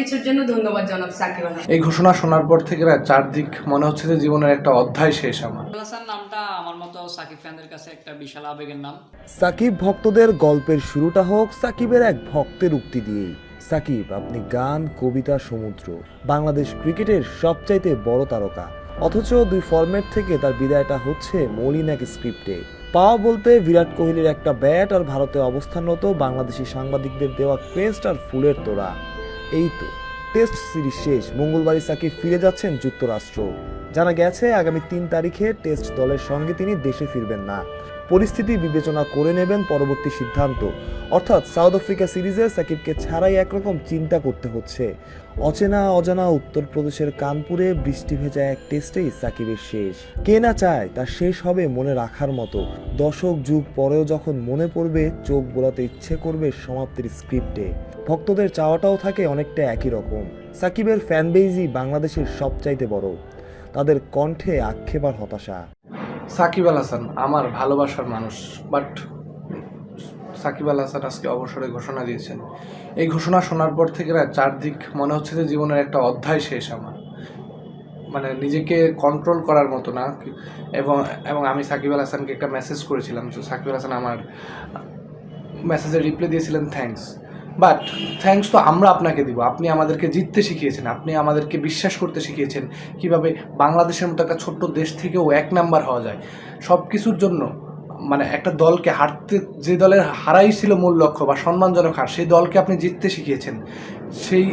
সবকিছুর জন্য ধন্যবাদ জনাব সাকিব আল এই ঘোষণা শোনার পর থেকে না চারদিক মনে হচ্ছে যে জীবনের একটা অধ্যায় শেষ আমার। নামটা আমার মতো সাকিব ফ্যানদের কাছে একটা বিশাল আবেগের নাম। সাকিব ভক্তদের গল্পের শুরুটা হোক সাকিবের এক ভক্তের উক্তি দিয়েই। সাকিব আপনি গান কবিতা সমুদ্র বাংলাদেশ ক্রিকেটের সবচাইতে বড় তারকা। অথচ দুই ফরম্যাট থেকে তার বিদায়টা হচ্ছে মলিন এক স্ক্রিপ্টে। পাওয়া বলতে বিরাট কোহলির একটা ব্যাট আর ভারতে অবস্থানরত বাংলাদেশি সাংবাদিকদের দেওয়া ক্রেস্ট আর ফুলের তোড়া। এই তো টেস্ট সিরিজ শেষ। মঙ্গলবারই সাকিব ফিরে যাচ্ছেন যুক্তরাষ্ট্র। জানা গেছে, আগামী তিন তারিখে টেস্ট দলের সঙ্গে তিনি দেশে ফিরবেন না। পরিস্থিতি বিবেচনা করে নেবেন পরবর্তী সিদ্ধান্ত। অর্থাৎ সাউথ আফ্রিকা সিরিজে সাকিবকে ছাড়াই একরকম চিন্তা করতে হচ্ছে। অচেনা অজানা উত্তরপ্রদেশের কানপুরে বৃষ্টি ভেজা এক টেস্টেই সাকিবের শেষ। কে না চায়, তা শেষ হবে মনে রাখার মতো। দশক যুগ পরেও যখন মনে পড়বে, চোখ বোলাতে ইচ্ছে করবে সমাপ্তির স্ক্রিপ্টে ভক্তদের চাওয়াটাও থাকে অনেকটা একই রকম। সাকিবের ফ্যানবেইজই বাংলাদেশের সবচাইতে বড়। তাদের কণ্ঠে আক্ষেপ আর হতাশা। সাকিব আল হাসান আমার ভালোবাসার মানুষ বাট সাকিব আল হাসান আজকে অবসরে ঘোষণা দিয়েছেন। এই ঘোষণা শোনার পর থেকে না চারদিক মনে হচ্ছে যে জীবনের একটা অধ্যায় শেষ আমার। মানে নিজেকে কন্ট্রোল করার মতো না। এবং এবং আমি সাকিব আল হাসানকে একটা মেসেজ করেছিলাম তো সাকিব আল হাসান আমার মেসেজে রিপ্লাই দিয়েছিলেন থ্যাঙ্কস বাট থ্যাঙ্কস তো আমরা আপনাকে দিব। আপনি আমাদেরকে জিততে শিখিয়েছেন, আপনি আমাদেরকে বিশ্বাস করতে শিখিয়েছেন কীভাবে বাংলাদেশের মতো একটা ছোট্ট দেশ থেকেও এক নাম্বার হওয়া যায়। সব কিছুর জন্য মানে একটা দলকে হারতে, যে দলের হারাই ছিল মূল লক্ষ্য বা সম্মানজনক হার, সেই দলকে আপনি জিততে শিখিয়েছেন। সেই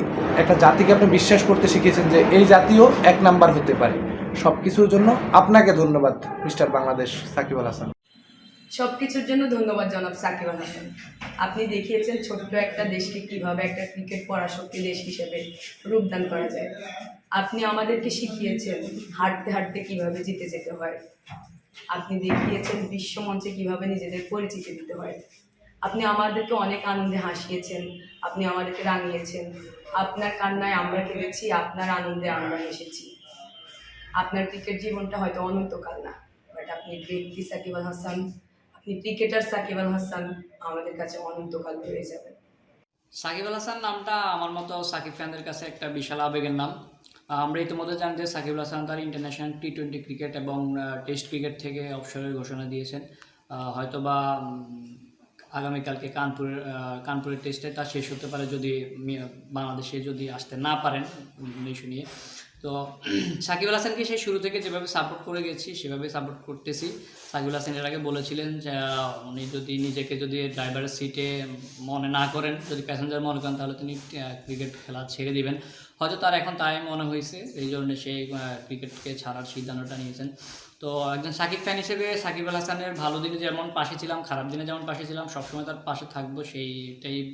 একটা জাতিকে আপনি বিশ্বাস করতে শিখিয়েছেন যে এই জাতিও এক নাম্বার হতে পারে। সব কিছুর জন্য আপনাকে ধন্যবাদ, মিস্টার বাংলাদেশ সাকিব আল হাসান। সবকিছুর জন্য ধন্যবাদ জনাব সাকিব আল হাসান। আপনি দেখিয়েছেন ছোট্ট একটা দেশকে কীভাবে একটা ক্রিকেট পরাশক্তি দেশ হিসেবে রূপদান করা যায়। আপনি আমাদেরকে শিখিয়েছেন হাঁটতে হাঁটতে কীভাবে জিতে যেতে হয়। আপনি দেখিয়েছেন বিশ্বমঞ্চে কীভাবে নিজেদের পরিচিতি দিতে হয়। আপনি আমাদেরকে অনেক আনন্দে হাসিয়েছেন, আপনি আমাদেরকে রাঙিয়েছেন। আপনার কান্নায় আমরা কেঁদেছি, আপনার আনন্দে আমরা হেসেছি। আপনার ক্রিকেট জীবনটা হয়তো অনন্তকাল না বাট আপনি সাকিব আল হাসান ক্রিকেটার সাকিব আল হাসান আমাদের কাছে অনন্তকাল রয়ে যাবেন সাকিব আল হাসান নামটা আমার মতো সাকিব ফ্যানদের কাছে একটা বিশাল আবেগের নাম। আমরা ইতিমধ্যে জানি যে সাকিব আল হাসান তার ইন্টারন্যাশনাল টি টোয়েন্টি ক্রিকেট এবং টেস্ট ক্রিকেট থেকে অবসরের ঘোষণা দিয়েছেন। হয়তোবা আগামীকালকে কানপুর কানপুরের টেস্টে তা শেষ হতে পারে যদি বাংলাদেশে যদি আসতে না পারেন ইস্যু নিয়ে। তো সাকিব হাসানকে সেই শুরু থেকে যেভাবে সাপোর্ট করে গেছি, সেভাবে সাপোর্ট করতেছি। সাকিব আল হাসান এর আগে বলেছিলেন যে উনি যদি নিজেকে যদি ড্রাইভারের সিটে মনে না করেন, যদি প্যাসেঞ্জার মনে করেন, তাহলে তিনি ক্রিকেট খেলা ছেড়ে দিবেন। হয়তো তার এখন তাই মনে হয়েছে, এই জন্য সেই ক্রিকেটকে ছাড়ার সিদ্ধান্তটা নিয়েছেন। তো একজন সাকিব ফ্যান হিসেবে সাকিব আল হাসানের ভালো দিনে যেমন পাশে ছিলাম, খারাপ দিনে যেমন পাশে ছিলাম, সবসময় তার পাশে থাকব, সেইটাই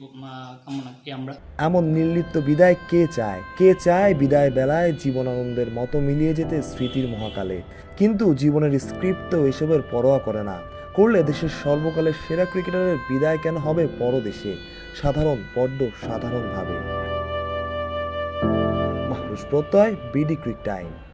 কামনা করি আমরা। এমন নির্লিপ্ত বিদায় কে চায়? কে চায় বিদায় বেলায় জীবন আনন্দের মতো মিলিয়ে যেতে স্মৃতির মহাকালে? কিন্তু জীবনের স্ক্রিপ্ট তো এসবের পরোয়া করে না। করলে দেশের সর্বকালের সেরা ক্রিকেটারের বিদায় কেন হবে পরদেশে? সাধারণ, বড্ড সাধারণভাবে। মাহরুজ প্রত্যয় বিডি ক্রিক টাইম